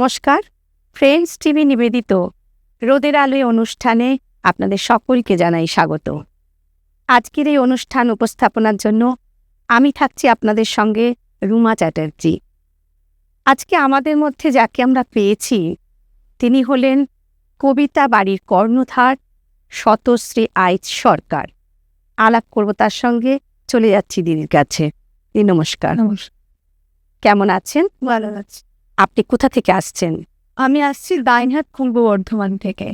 নমস্কার। Friends TV নিবেদিত। রোদের আলোয় অনুষ্ঠানে আপনাদের সকলকে জানাই স্বাগত। আজকের এই অনুষ্ঠান উপস্থাপনার জন্য আমি থাকছি আপনাদের সঙ্গে রুমা চ্যাটার্জি। আজকে আমাদের মধ্যে যাকে আমরা পেয়েছি তিনি হলেন কবিতা বাড়ির কর্ণধার শতশ্রী আইচ সরকার। আলাপ করব তার সঙ্গে চলে যাচ্ছি দিদির কাছে। দিদি নমস্কার। কেমন আছেন? ভালো আছে। আপনি কোথা থেকে আসছেন? আমি আসছি দাইনহাট পূর্ব বর্ধমান থেকে।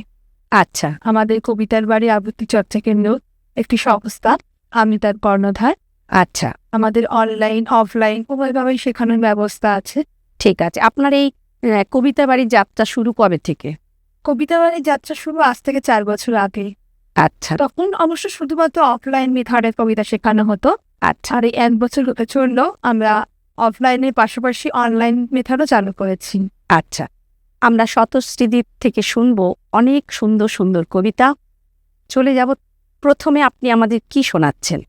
আচ্ছা। আমাদের কবিতার বাড়ি আবৃত্তি চর্চা কেন্দ্র একটি সংস্থা। আমি তার কর্ণধার। আচ্ছা। আমাদের অনলাইন অফলাইন উভয়ভাবেই শেখানোর ব্যবস্থা আছে। ঠিক আছে। আপনার এই কবিতা বাড়ির যাত্রা শুরু কবে থেকে? কবিতা বাড়ির যাত্রা শুরু আজ থেকে চার বছর আগে। আচ্ছা। তখন অবশ্য শুধুমাত্র অফলাইন মেথডের কবিতা শেখানো হতো। আচ্ছা। আর এই এক বছর হতে চলল আমরা অফলাইনের পাশাপাশি অনলাইন মেথডও চালু করেছি। আচ্ছা আমরা শতশ্রীদ্বীপ থেকে শুনব অনেক সুন্দর সুন্দর কবিতা। চলে যাব প্রথমে আপনি আমাদের কি শোনাচ্ছেন?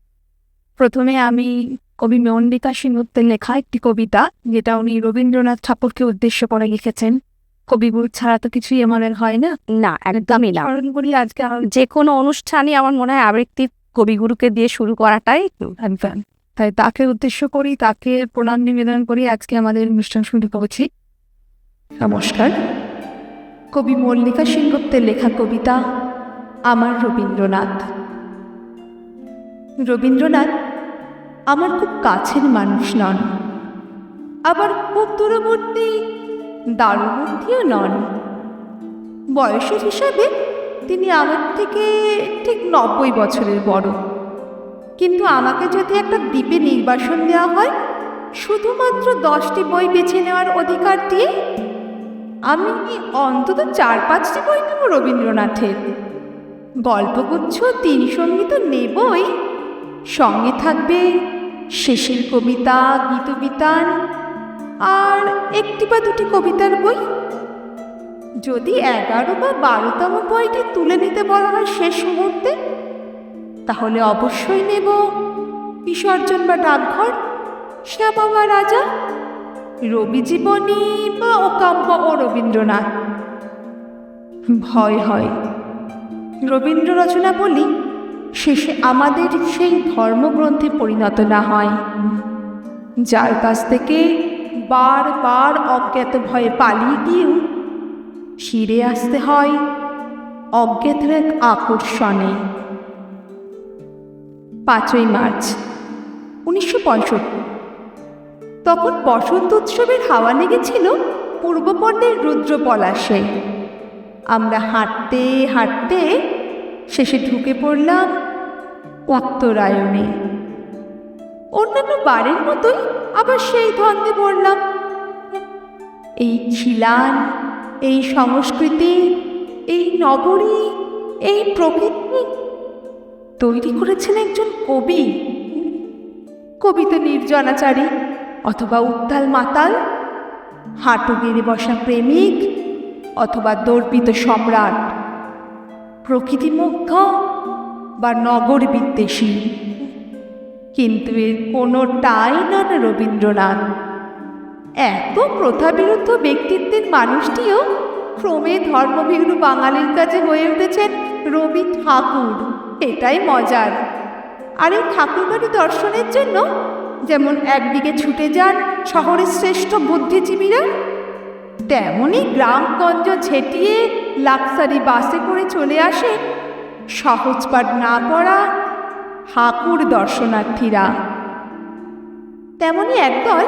প্রথমে আমি কবি মল্লিকা সিংহত্বের লেখা একটি কবিতা যেটা উনি রবীন্দ্রনাথ ঠাকুরকে উদ্দেশ্য করে লিখেছেন। কবিগুরু ছাড়া তো কিছুই আমাদের হয় না। না একদমই না। করি আজকে যে কোনো অনুষ্ঠানে আমার মনে হয় আবৃত্তি কবিগুরুকে দিয়ে শুরু করাটাই তাই তাকে উদ্দেশ্য করি, তাকে প্রণাম নিবেদন করি। আজকে আমাদের অনুষ্ঠান শুরু করছি। নমস্কার। কবি মল্লিকা সিংহত্বের লেখা কবিতা আমার রবীন্দ্রনাথ। রবীন্দ্রনাথ আমার খুব কাছের মানুষ নন। আবার খুব দূরবর্তী দারুমূর্তিও নন। বয়সের হিসাবে তিনি আমার থেকে ঠিক নব্বই বছরের বড়। কিন্তু আমাকে যদি একটা দ্বীপে নির্বাসন দেওয়া হয়, শুধুমাত্র দশটি বই বেছে নেওয়ার অধিকার দিয়ে? আমি অন্তত চার পাঁচটি বই নেব রবীন্দ্রনাথের? গল্পগুচ্ছ, তিন সংগীত নেবই। সঙ্গে থাকবে শেষের কবিতা গীতবিতান আর একটি বা দুটি কবিতার বই। যদি এগারো বা বারোতম বইটি তুলে নিতে বলা হয় শেষ মুহূর্তে তাহলে অবশ্যই নেব। বিসর্জন বা ডাকঘর? শ্যামা বা রাজা? রবি জীবনী বা ওকাম্প ও রবীন্দ্রনাথ? ভয় হয়। রবীন্দ্র রচনা বলি, শেষে আমাদের সেই ধর্মগ্রন্থে পরিণত না হয়। যার কাছ থেকে বারবার অজ্ঞাত ভয়ে পালিয়ে গিয়েও ফিরে আসতে হয় অজ্ঞাতের এক আকর্ষণে। পাঁচই মার্চ, উনিশশো পঁয়ষট্টি। তখন বসন্ত উৎসবের হাওয়া লেগেছিল পূর্বপর্ণের রুদ্র পলাশে আমরা হাঁটতে হাঁটতে শেষে ঢুকে পড়লাম উত্তরায়ণে। অন্যান্য বারের মতোই আবার সেই ধন্দে পড়লাম। এই খিলান, এই সংস্কৃতি, এই নগরী, এই প্রকৃতি তৈরি করেছেন একজন কবি। কবি তো নির্জনাচারী অথবা উত্তাল মাতাল, হাঁটু গেড়ে বসা প্রেমিক অথবা দর্পিত সম্রাট। প্রকৃতিমুগ্ধ বা নগর বিদ্বেষী। কিন্তু এর কোনোটাই নন রবীন্দ্রনাথ। এত প্রথাবিরুদ্ধ ব্যক্তিত্বের মানুষটিও ক্রমে ধর্মভীরু বাঙালির কাছে হয়ে উঠেছেন রবি ঠাকুর। এটাই মজার। আর এই ঠাকুরবাড়ি দর্শনের জন্য যেমন একদিকে ছুটে যান শহরের শ্রেষ্ঠ বুদ্ধিজীবীরা তেমনই গ্রামগঞ্জ ছেটিয়ে লাক্সারি বাসে করে চলে আসে সহজপাঠ না পড়া ঠাকুর দর্শনার্থীরা। তেমনই একদল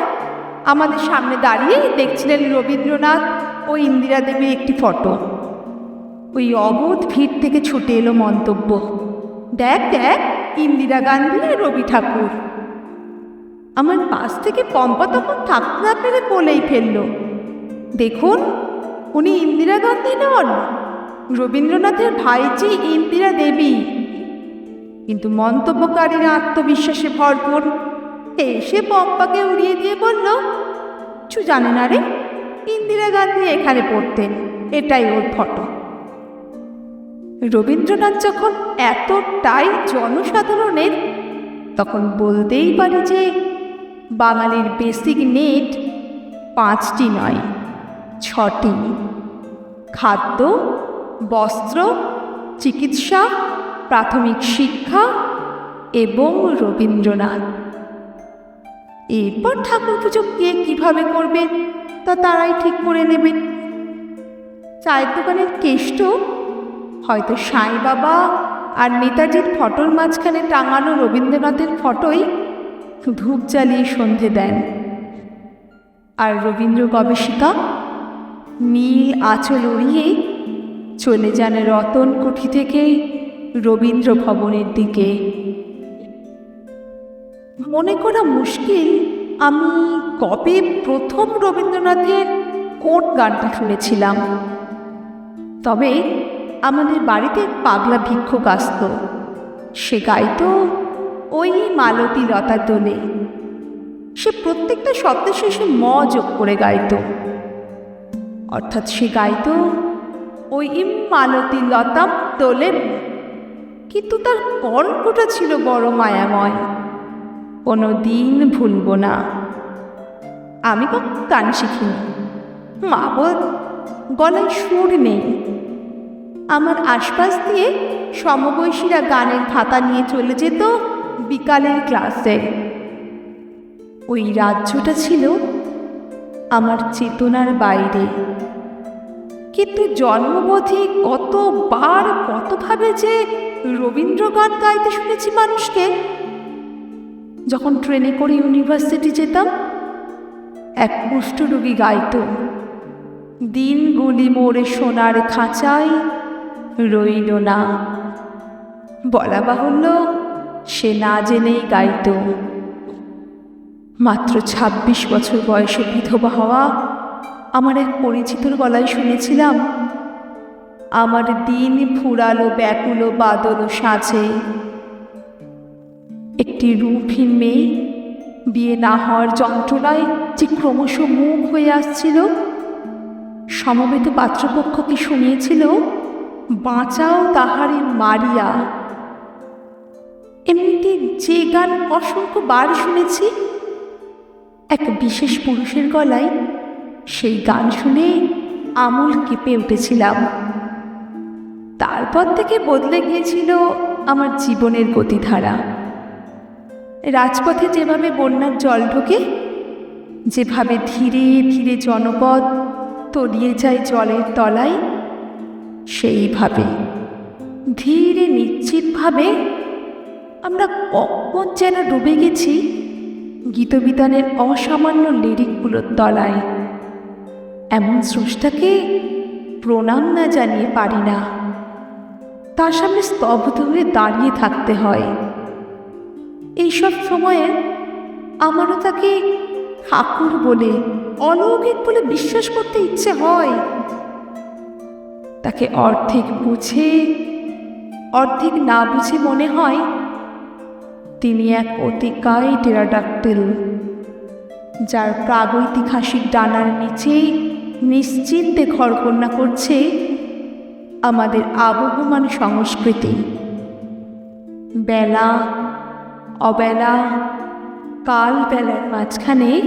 আমাদের সামনে দাঁড়িয়ে দেখছিলেন রবীন্দ্রনাথ ও ইন্দিরা দেবীর একটি ফটো। ওই অবোধ ভিড় থেকে ছুটে এলো মন্তব্য। দেখ দেখ, ইন্দিরা গান্ধী আর রবি ঠাকুর। আমার পাশ থেকে পম্পা তখন থাকতে না পেরে বলেই ফেলল। দেখুন, উনি ইন্দিরা গান্ধী নন, রবীন্দ্রনাথের ভাইজি ইন্দিরা দেবী। কিন্তু মন্তব্যকারীরা আত্মবিশ্বাসে ভরপুর এসে পম্পাকে উড়িয়ে দিয়ে বলল কিছু জানে না রে, ইন্দিরা গান্ধী এখানে পড়তেন, এটাই ওর ফটো। রবীন্দ্রনাথ যখন এতটাই জনসাধারণের, তখন বলতেই পারি যে বাঙালির বেসিক নেট পাঁচটি নয়, ছটি। খাদ্য, বস্ত্র, চিকিৎসা, প্রাথমিক শিক্ষা এবং রবীন্দ্রনাথ। এরপর ঠাকুর পুজো কে কীভাবে করবে তা তারাই ঠিক করে নেবেন চায়ের দোকানের কেষ্ট হয়তো সাই বাবা আর নেতাজির ফটোর মাঝখানে টাঙানো রবীন্দ্রনাথের ফটোই ধূপ জ্বালিয়ে সন্ধে দেন। আর রবীন্দ্র গবেষিকা, নীল আঁচল উড়িয়ে চলে যান রতন কুঠি থেকে রবীন্দ্র ভবনের দিকে। মনে করা মুশকিল, আমি কবে প্রথম রবীন্দ্রনাথের কোন গানটা শুনেছিলাম। তবে আমাদের বাড়িতে পাগলা ভিক্ষুক আসত। সে গাইতো, ওই মালতী লতা দোলে সে প্রত্যেকটা শব্দের শেষে ম যোগ করে গাইতো। অর্থাৎ সে গাইতো, ওই মালতী লতাম দোলে কিন্তু তার কণ্ঠটা ছিল বড় মায়াময়। কোনো দিন ভুলব না। আমি কখন গান শিখিনি। মা বল, গলায় সুর নেই। আমার আশপাশ দিয়ে সমবয়সীরা গানের খাতা নিয়ে চলে যেত বিকালের ক্লাসে। ওই রাজ্যটা ছিল আমার চেতনার বাইরে। কিন্তু জন্মবোধে কতবার, কতভাবে যে রবীন্দ্র গান গাইতে শুনেছি মানুষকে, যখন ট্রেনে করে ইউনিভার্সিটি যেতাম, এক কুষ্ঠরোগী গাইত, দিনগুলি মোড়ে সোনার খাঁচায় রইল না। বলা বাহুল্য, সে না জেনেই গাইত। মাত্র ২৬ বছর বয়সে বিধবা হওয়া আমার এক পরিচিতর গলায় শুনেছিলাম, আমার দিন ফুরালো, ব্যাকুলো, বাদল সাজে। একটি রূপহীন মেয়ে, বিয়ে না হওয়ার যন্ত্রণায় যে ক্রমশ মুখ হয়ে আসছিল, সমবেত পাত্রপক্ষকে শুনিয়েছিল? বাঁচাও তাহারে মারিয়া। এমনিতে যে গান অসংখ্য বার শুনেছি, এক বিশেষ পুরুষের গলায় সেই গান শুনে আমল কেঁপে উঠেছিলাম। তারপর থেকে বদলে গিয়েছিল আমার জীবনের গতিধারা। রাজপথে যেভাবে বন্যার জল ঢোকে, যেভাবে ধীরে ধীরে জনপদ তলিয়ে যায় জলের তলায় সেইভাবে। ধীরে, নিশ্চিতভাবে আমরা কখন যেন ডুবে গেছি গীতবিতানের অসামান্য লিরিকগুলোর তলায়। এমন স্রষ্টাকে প্রণাম না জানিয়ে পারি না। তার সামনে স্তব্ধ হয়ে দাঁড়িয়ে থাকতে হয়। এইসব সময়ে আমারও তাকে ঠাকুর বলে, অলৌকিক বলে বিশ্বাস করতে ইচ্ছে হয়। তাকে অর্ধেক বুঝে, অর্ধেক না বুঝে মনে হয় তিনি এক অতিকায় টেরাডাক্টিল যার প্রাগৈতিহাসিক ডানার নিচে নিশ্চিন্তে ঘরকন্যা করছে আমাদের আবহমান সংস্কৃতি। বেলা, অবেলা কাল বেলার মাঝখানে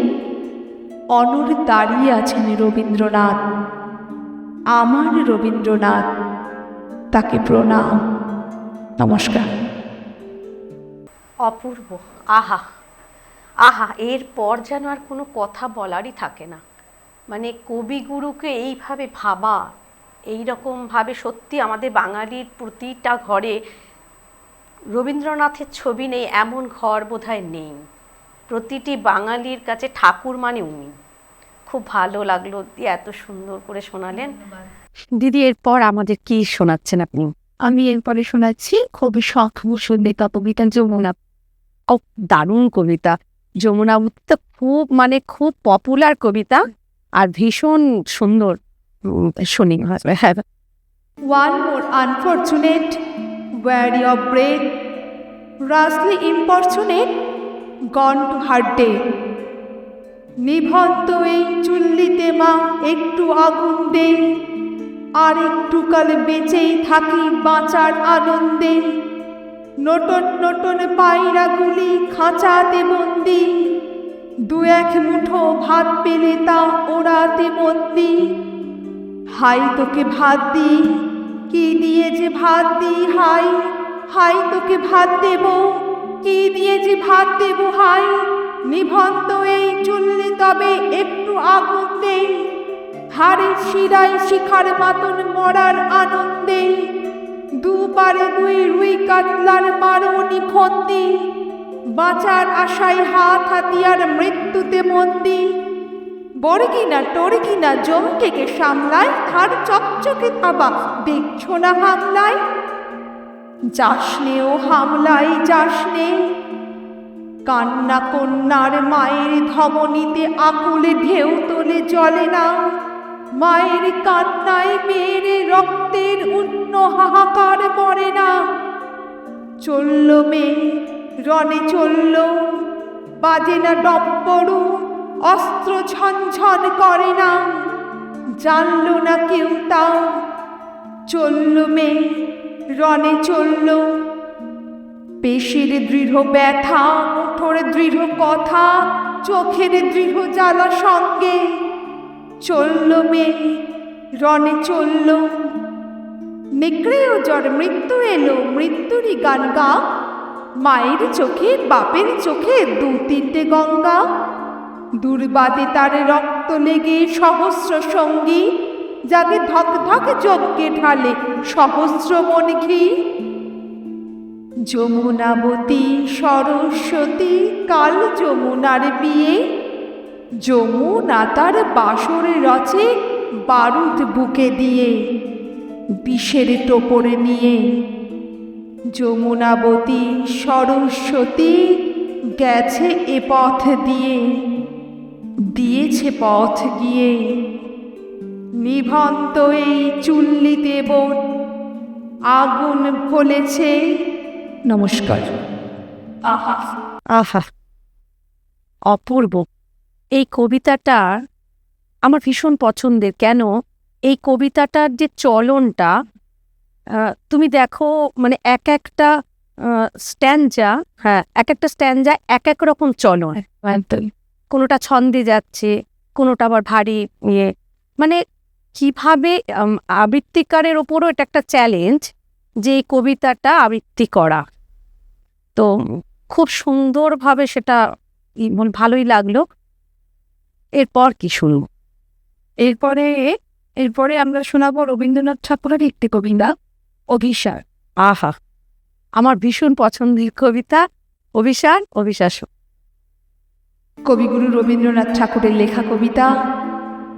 অনর দাঁড়িয়ে আছেন রবীন্দ্রনাথ। আমার রবীন্দ্রনাথ, তাকে প্রণাম। নমস্কার। অপূর্ব। আহা। আহা এরপর যেন আর কোনো কথা বলারই থাকে না। মানে কবিগুরুকে এইভাবে ভাবা এই রকমভাবে সত্যি আমাদের বাঙালির প্রতিটা ঘরে রবীন্দ্রনাথের ছবি নেই, এমন ঘর বোধহয় নেই। প্রতিটি বাঙালির কাছে ঠাকুর মানে উনি। খুব ভালো লাগল দিয়ে এত সুন্দর করে শোনালেন। দিদি এরপর আমাদের কি শোনাচ্ছেন আপনি? আমি এরপরে শোনাচ্ছি কবি শখভূষণ নেতা কবিতা যমুনা। ও দারুণ কবিতা। যমুনা তো খুব মানে খুব পপুলার কবিতা আর ভীষণ সুন্দর। শুনি হ্যাঁ One more unfortunate, weary of breath, rashly importunate, gone to her death. নিভন্ত এই চুল্লিতে মা, একটু আগুন দে আর একটু কাল বেঁচেই থাকি বাঁচার আনন্দে। নটন নটন পায়রাগুলি খাঁচাতে বন্দি। দু এক মুঠো ভাত পেলে তা ওড়াতে মন্দি হাই তোকে ভাত দি কি দিয়ে যে ভাত দি হাই? হাই তোকে ভাত দেব, কি দিয়ে যে ভাত দেব হাই? নিভন্ত এই চললে তবে একটু আগুন দেই শিরায় শিখার মাতন মরার আনন্দে। দুবারে দুই রুই কাতলার মারণি ফন্দি বাঁচার আশায় হাত হাতিয়ার মৃত্যুতে মন্দি। বর্গিনা টর্গিনা জমকেকে সামলায় তার চকচকে থাবা দেখছ না হামলায়? যাসনে ও হামলায় যাসনে কান্না কন্যার মায়ের ধমনীতে আকুলে ঢেউ তোলে জলে না। মায়ের কান্নায় মেয়ের রক্তের উন্ন হাহাকার পড়ে না। চলল মেয়ে রনে চলল, বাজে না ডপ্পরু অস্ত্র ঝনঝন করে না। জানল না কেউ তাও। চলল মেয়ে রনে চলল পেশির দৃঢ় ব্যথা, মুঠোর দৃঢ় কথা, চোখের দৃঢ় জ্বালা সঙ্গে। চলল মেয়ে রনে চলল। নেকড়েও জ্বর, মৃত্যু এলো, মৃত্যুরই গান গা। মায়ের চোখে, বাপের চোখে দু তিনটে গঙ্গা। দুর্বাদে তার রক্ত লেগে সহস্র সঙ্গী যাকে ধক ধক যজ্ঞে ঢালে সহস্র মন ঘি। যমুনাবতী সরস্বতী কাল যমুনার বিয়ে। যমুনা তার বাসরে রচে বারুদ বুকে দিয়ে, বিষের টোপরে নিয়ে। যমুনাবতী সরস্বতী গেছে এ পথ দিয়ে, দিয়েছে পথ গিয়ে। নিভন্ত এই চুল্লিতে বোন আগুন ফলেছে নমস্কার। আহা। আহা। অপূর্ব। এই কবিতাটা আমার ভীষণ পছন্দের। কেন? এই কবিতাটার যে চলনটা তুমি দেখো মানে এক একটা স্ট্যান্ডা হ্যাঁ এক একটা স্ট্যান্ডা এক এক রকম চলন। কোনোটা ছন্দে যাচ্ছে কোনোটা আবার ভারী ইয়ে। মানে কীভাবে আবৃত্তিকারের ওপরও এটা একটা চ্যালেঞ্জ যে এই কবিতাটা আবৃত্তি করা। তো খুব সুন্দরভাবে সেটা ভালোই লাগল। এরপর কি শুনব? এরপরে এরপরে আমরা শোনাবো রবীন্দ্রনাথ ঠাকুরের একটি কবিতা, অভিসার। আহা! আমার ভীষণ পছন্দের কবিতা, অভিসার অবিশ্বাস কবিগুরু রবীন্দ্রনাথ ঠাকুরের লেখা কবিতা,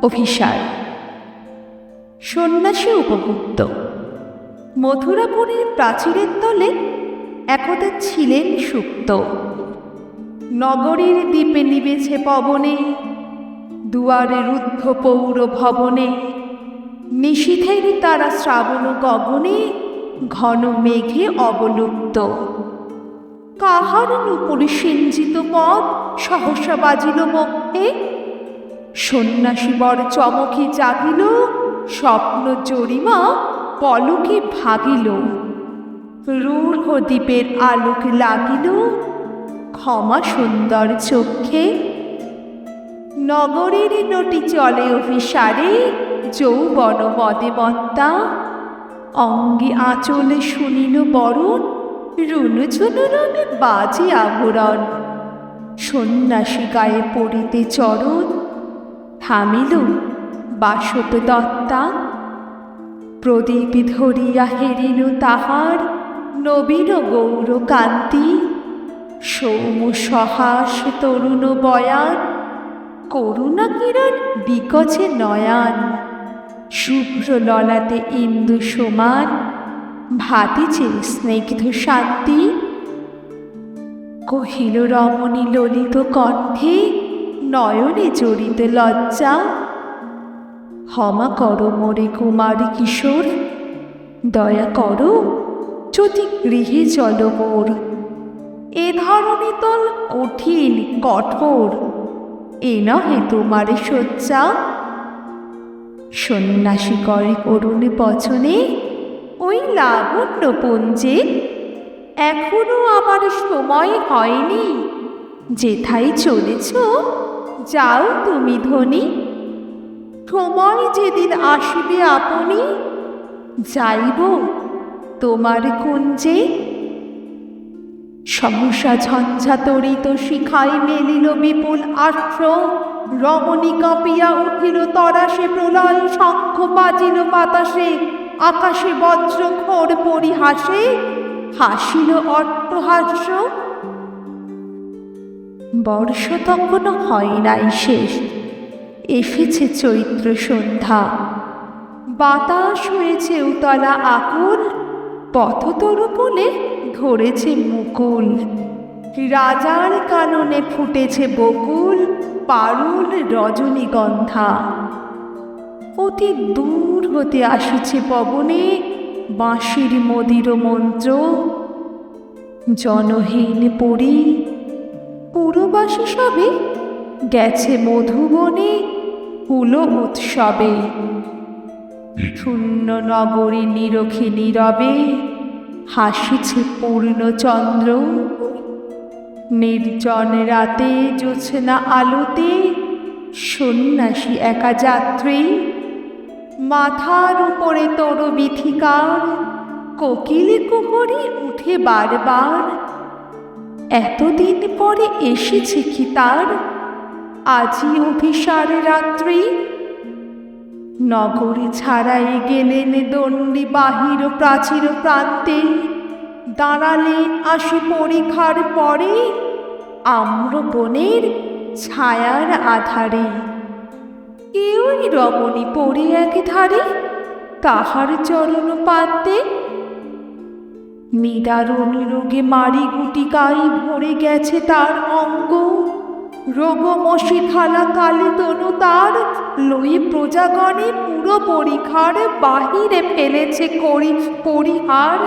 অভিসার। সন্ন্যাসী উপগুপ্ত। মথুরাপুরের প্রাচীরের তলে একদা ছিলেন সুপ্ত। নগরীর দ্বীপে নিবেছে পবনে, দুয়ারে রুদ্ধ পৌর ভবনে। নিশীথের তারা শ্রাবণ গগনে, ঘন মেঘে অবলুপ্ত। কাহার নুপুরে সিঞ্জিত পদ সহসা বাজিল মধ্যে সন্ন্যাসী বর চমকে জাগিল, স্বপ্ন জরিমা পলকে ভাগিল। রূঢ় দ্বীপের আলোক লাগিল, ক্ষমা সুন্দর চক্ষে নগরের নটি চলে অভিসারে, যৌবন মদে মত্তা অঙ্গে আঁচলে শুনিল বরণ, রুনু ঝুনুরনে বাজে আবরণ। সন্ন্যাসী গায়ে পড়িতে চরণ, থামিল বাসত দত্তা প্রদীপ ধরিয়া হেরিল তাহার নবীন গৌর কান্তি, সৌম সহাস তরুণ বয়ান, করুণা কিরণ বিকছে নয়ান, শুভ্র ললাতে ইন্দু সমান ভাতিছে স্নিগ্ধ শান্তি। কহিল রমণী ললিত কণ্ঠে, নয়নে জড়িত লজ্জা। ক্ষমা করো মোরে কুমার কিশোর, দয়া করো যদি গৃহে চল এ ধরনের তল কঠিন, কঠোর, এ নহে তোমার শয্যা। সন্ন্যাসী করে করুণ বচনে, ওই লাবণ্য পুঞ্জে, এখনও আমার সময় হয়নি। যেথায় চলেছ, যাও তুমি ধনী। সময় যেদিন আসিবে আপনি, যাইব তোমার কুঞ্জে? সহসা ঝঞ্ঝা তরিত শিখাই মেলিল বিপুল আশ্র রমণী কাঁপিয়া উঠিল তরাসে প্রলয় শঙ্খ বাজিল বাতাসে। আকাশে বজ্র খোর পরিহাসে হাসিল অট্টহাস্য। বর্ষ তখনও হয় নাই শেষ, এসেছে চৈত্র সন্ধ্যা। বাতাস হয়েছে উতলা আকুল। পথতরু বলে ধরেছে মুকুল। রাজার কাননে ফুটেছে বকুল, পারুল রজনীগন্ধা। অতি দূর হতে আসিছে পবনে বাঁশির মদির মন্ত্র। জনহীন পরি, পুরবাসী সবে গেছে মধুবনে কুল উৎসবে। শূন্য নগরী নিরখে নীরবে হাসিছে পূর্ণচন্দ্র নির্জন রাতে জোছনা আলোতে সন্ন্যাসী একা যাত্রী। মাথার উপরে তোর বিথিকার কোকিল কুহরি উঠে বারবার। এতদিন পরে এসেছে কি তার? আজই অভিসার রাত্রি। নগরে ছাড়াই গেলেন দণ্ডি বাহির প্রাচীর প্রান্তে। দাঁড়ালেন আসি পরীক্ষার পরে আম্র বনের ছায়ার আধারে। কেউই রমণী পড়ে এক ধারে তাহার চরণ পাতে। নিদারুণ রোগে মারি গুটিকাই ভরে গেছে তার অঙ্গ। রোগমশি খালা কালে তনু তার লয়ে প্রজাগণে পুরো পরিখার বাহিরে ফেলেছে করি পরিহার।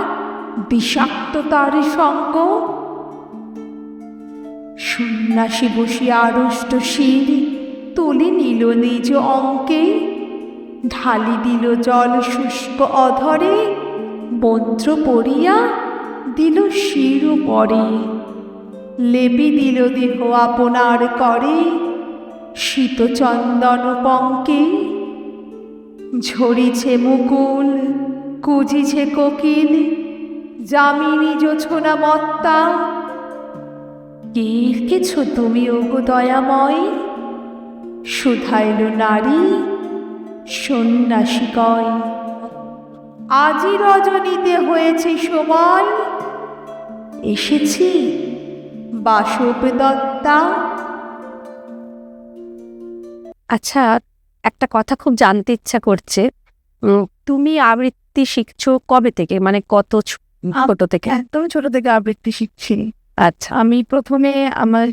বিষাক্ত তার সঙ্গ। সন্ন্যাসী বসিয়া আড়ষ্ট শির তুলে নিল নিজ অঙ্কে। ঢালি দিল জল শুষ্ক অধরে। মন্ত্র পড়িয়া দিল শির পরে। লেপি দিল দেহ আপনার করে শীতচন্দন পঙ্কে। ঝরিছে মুকুল, কুজিছে কোকিল, যামিনী জোছনা মত্তা। কে কিছু তুমি ওগো দয়াময়? শুধাইল নারী, সন্ন্যাসী কয়। আজি রজনীতে হয়েছে সময় এসেছি বাসব দত্তা আচ্ছা একটা কথা খুব জানতে ইচ্ছা করছে। তুমি আবৃত্তি শিখছো কবে থেকে? মানে কত ছোট থেকে? একদম ছোট থেকে আবৃত্তি শিখছি। আচ্ছা। আমি প্রথমে আমার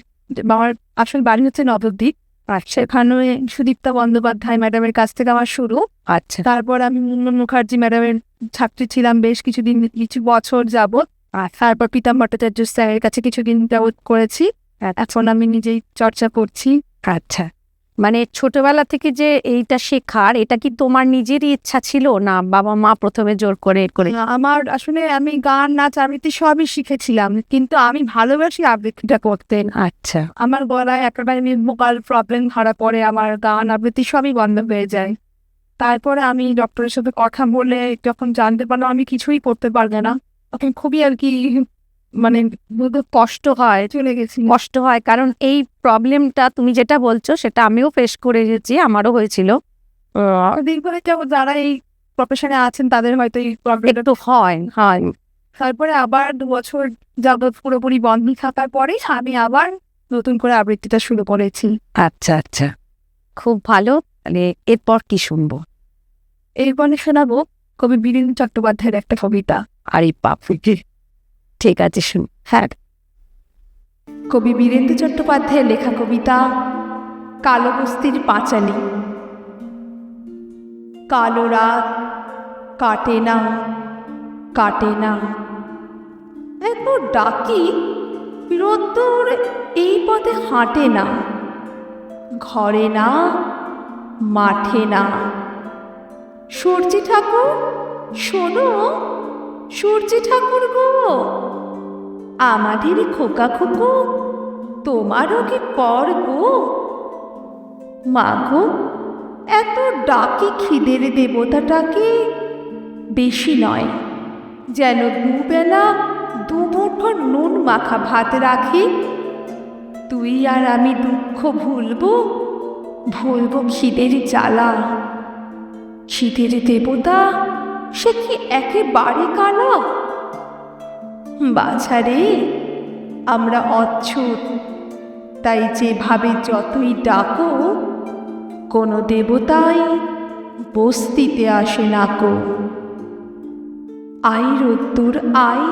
আমার আসল বাড়ি হচ্ছে নবদ্বীপ। আচ্ছা। সেখানে সুদীপ্তা বন্দ্যোপাধ্যায় ম্যাডামের কাছ থেকে আমার শুরু। আচ্ছা। তারপর আমি মুনমুন মুখার্জি ম্যাডামের ছাত্রী ছিলাম বেশ কিছুদিন কিছু বছর যাবৎ। তারপর পিতাম ভট্টাচার্য স্যারের কাছে কিছুদিন যাবৎ করেছি। এখন আমি নিজেই চর্চা করছি। আচ্ছা। মানে ছোটবেলা থেকে যে এইটা শেখার এটা কি তোমার নিজেরই ইচ্ছা ছিল? না বাবা মা প্রথমে জোর করে করে? আমার আসলে আমি গান নাচ আবৃত্তি সবই শিখেছিলাম। কিন্তু আমি ভালোবাসি আবৃত্তিটা করতে। আচ্ছা। আমার গলায় একেবারে ভোকাল প্রবলেম ধরা পড়ে আমার গান আবৃত্তি সবই বন্ধ হয়ে যায়। তারপরে আমি ডক্টরের সাথে কথা বলে যখন জানতে পারলাম আমি কিছুই করতে পারবে না। তখন খুবই আর কি মানে কষ্ট হয়। চলে গেছি। কষ্ট হয় কারণ এই প্রবলেমটা তুমি যেটা বলছো সেটা আমিও ফেস করে গেছি আমারও হয়েছিল। দীর্ঘদিন যারা এই প্রফেশনে আছেন তাদের হয়তো এই প্রবলেমটা তো হয় হয়। তারপরে আবার দু বছর যাবত পুরোপুরি বন্ধ থাকার পরে আমি আবার নতুন করে আবৃত্তিটা শুরু করেছি। আচ্ছা আচ্ছা। খুব ভালো মানে এরপর কি শুনব? এরপরে শোনাবো কবি বীরেন্দ্র চট্টোপাধ্যায়ের একটা কবিতা। আরে বাপরে ঠিক আছে, শুন। হ্যাঁ। কবি বীরেন্দ্র চট্টোপাধ্যায়ের লেখা কবিতা, কালো বস্তির পাঁচালি। কালো রাত কাটে না কাটে না। এত ডাকি, রোদ্দুর এই পথে হাঁটে না। ঘরে না, মাঠে না। সূর্যি ঠাকুর, শোনো। সূর্যি ঠাকুর গো। আমাদের খোকা খুকু, তোমারও কি পর গো? মা গো, এত ডাকি খিদের দেবতাটাকে। বেশি নয়, যেন দুবেলা দু মুঠো নুন মাখা ভাত রাখি। তুই আর আমি দুঃখ ভুলবো ভুলবো খিদের জ্বালা। খিদের দেবতা সে কি একেবারে কানা বাছারে আমরা অচ্ছুত। তাই যেভাবে যতই ডাকো, কোনো দেবতাই বস্তিতে আসে না কো। আই রোদ্দুর, আই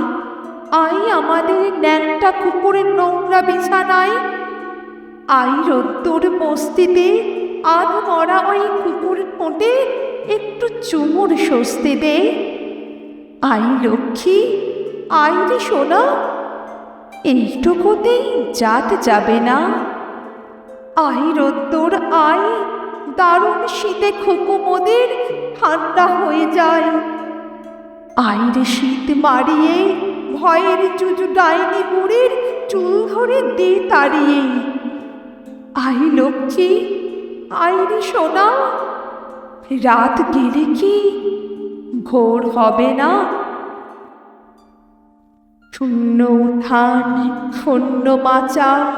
আই আমাদের ন্যাংটা কুকুরের নোংরা বিছানায়। আই রোদ্দুর বস্তিতে আধ মরা ওই কুকুর ঠোঁটে একটু চুমুর স্বস্তি দে। আই লক্ষ্মী, আই রে সোনা, এইটুকুতেই জাত যাবে না। আই রোদ্দুর আই, দারুণ শীতে খোকো মোদের ঠান্ডা হয়ে যায়। আইরে শীত মারিয়ে, ভয়ের চুচু ডাইনি বুড়ির চুল ধরে দে তাড়িয়ে। আই লক্ষ্মী আইরে সোনা রাত গেলে কি ভোর হবে না? শূন্য উঠান শূন্য মাচা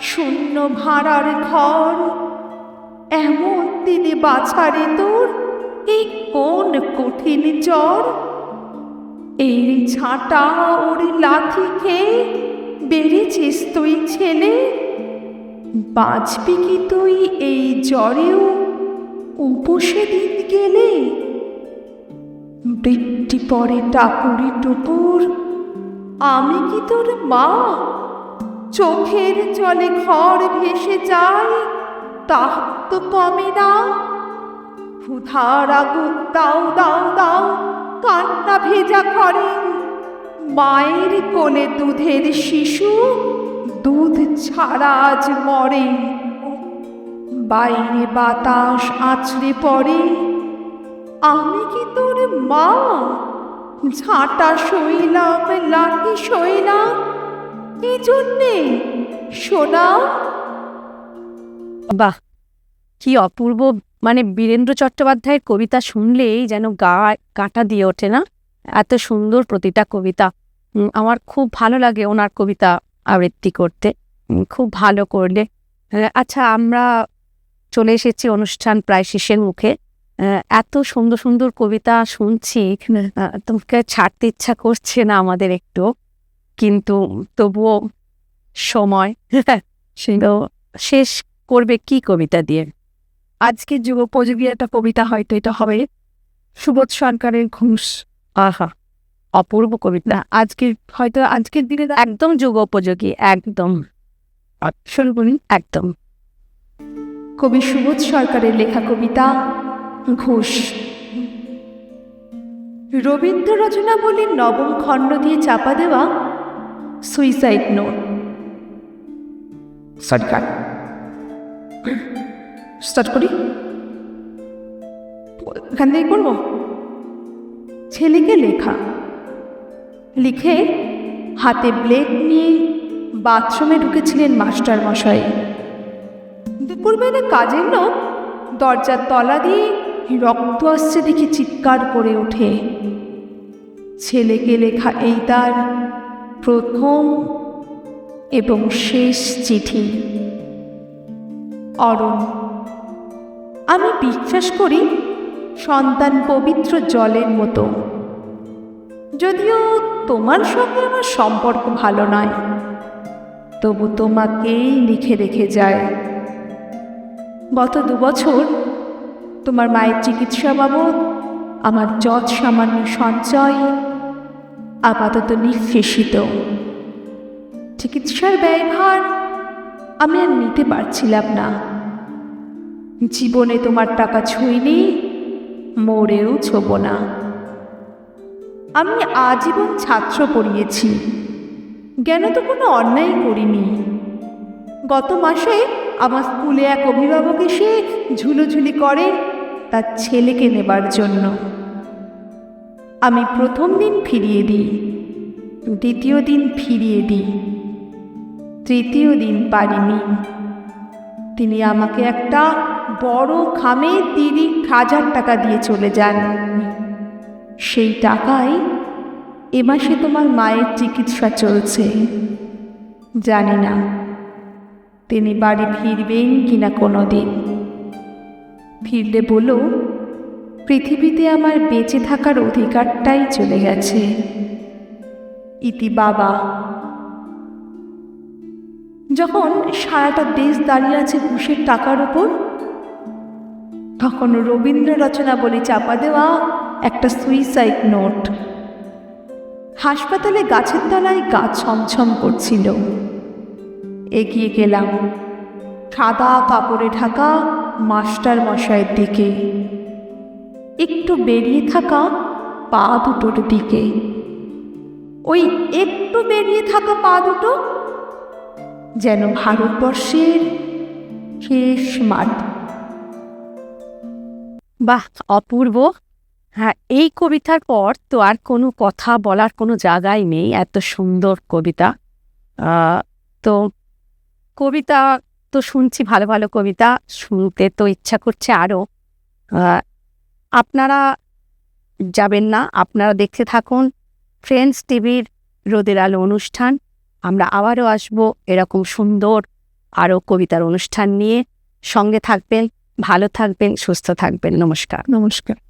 শূন্য ভাড়ার ঘর। এমন দিনে বাছারে তোর এই কোন কঠিন জ্বর? এই ঝাঁটা ওর লাথি খেয়ে বেড়েছিস তুই ছেলে। বাঁচবি কি তুই এই জ্বরেও? উপসে দিন গেলে। বৃষ্টি পরে টাপুরি টুপুর আমি কি তোর মা? চোখের জলে ঘর ভেসে যায়, তাহ তো কমে না। ক্ষুধার আগুন, দাও দাও দাও, কান্না ভেজা করে মায়ের কোলে দুধের শিশু, দুধ ছাড়া আজ মরে। বাইরে বাতাস আছড়ে পড়ে। আমি কি তোর মা? ঝাঁটা সইলাম, লাঠি সইলাম। কি জন্যে? সোনা? বাহ, কি অপূর্ব। মানে বীরেন্দ্র চট্টোপাধ্যায়ের কবিতা শুনলেই যেন গা কাঁটা দিয়ে ওঠে না? এত সুন্দর প্রতিটা কবিতা। আমার খুব ভালো লাগে ওনার কবিতা আবৃত্তি করতে। খুব ভালো করলে। আচ্ছা আমরা চলে এসেছি অনুষ্ঠান প্রায় শেষের মুখে। এত সুন্দর সুন্দর কবিতা শুনছি আহ, তোমাকে ছাড়তে ইচ্ছা করছে না আমাদের একটু কিন্তু তবুও সময়। তো শেষ করবে কি কবিতা দিয়ে? আজকে যুগোপযোগী একটা কবিতা হয়তো এটা হবে। সুবোধ সরকারের ঘুষ। আহা অপূর্ব কবিতা। আজকের হয়তো আজকের দিনে একদম যুগ উপযোগী একদম। শুরু করি। একদম। কবি সুবোধ সরকারের লেখা কবিতা ঘুষ। রবীন্দ্র রচনা বলে নবম খণ্ড দিয়ে চাপা দেওয়া সুইসাইড নোট সরকার। স্টার্ট করি। এখান থেকে করব ছেলেকে লেখা। লিখে হাতে ব্লেড নিয়ে বাথরুমে ঢুকেছিলেন মাস্টার মশাই দুপুরবেলা কাজের লোক দরজার তলা দিয়ে রক্ত আসছে দেখে চিৎকার করে ওঠে। ছেলেকে লেখা এই তার প্রথম এবং শেষ চিঠি। অরণ, আমি বিশ্বাস করি সন্তান পবিত্র জলের মতো। যদিও তোমার সঙ্গে আমার সম্পর্ক ভালো নয়, তবু তোমাকেই লিখে রেখে যায়। গত দু বছর তোমার মায়ের চিকিৎসা বাবদ আমার যৎ সামান্য সঞ্চয় আপাতত নিঃশেষিত। চিকিৎসার ব্যয়ভার আমি আর নিতে পারছিলাম না। জীবনে তোমার টাকা ছুঁইনি, মরেও ছোব না। আমি আজীবন ছাত্র পড়িয়েছি। জ্ঞান তো কোনো অন্যায় করিনি। গত মাসে আমার স্কুলে এক অভিভাবক এসে ঝুলোঝুলি করে তার ছেলেকে নেবার জন্য। আমি প্রথম দিন ফিরিয়ে দিই, দ্বিতীয় দিন ফিরিয়ে দিই, তৃতীয় দিন পারিনি তিনি আমাকে একটা বড় খামে তিরিশ হাজার টাকা দিয়ে চলে যান। সেই টাকায় এ মাসে তোমার মায়ের চিকিৎসা চলছে। জানি না। তিনি বাড়ি ফিরবেন কিনা কোনো দিন ফিরলে বলো পৃথিবীতে আমার বেঁচে থাকার অধিকারটাই চলে গেছে। ইতি বাবা। যখন সারাটা দেশ দাঁড়িয়ে আছে ঘুষের টাকার উপর, তখন রবীন্দ্র রচনা বলে চাপা দেওয়া একটা সুইসাইড নোট। হাসপাতালে গাছের তলায় গা ছমছম করছিল। এগিয়ে গেলাম। সাদা কাপড়ে ঢাকা মাস্টার মশাইয়ের দিকে। একটু বেরিয়ে থাকা পা দুটোর দিকে। ওই একটু বেরিয়ে থাকা পা দুটো যেন ভারতবর্ষের শেষ মাঠ। বাহ, অপূর্ব। হ্যাঁ এই কবিতার পর তো আর কোনো কথা বলার কোনো জায়গাই নেই, এত সুন্দর কবিতা। তো কবিতা তো শুনছি, ভালো ভালো কবিতা শুনতে তো ইচ্ছা করছে আরও আপনারা যাবেন না, আপনারা দেখতে থাকুন ফ্রেন্ডস টিভির রোদের আলো অনুষ্ঠান। আমরা আবারও আসব এরকম সুন্দর আরও কবিতার অনুষ্ঠান নিয়ে। সঙ্গে থাকবেন, ভালো থাকবেন, সুস্থ থাকবেন। নমস্কার। নমস্কার।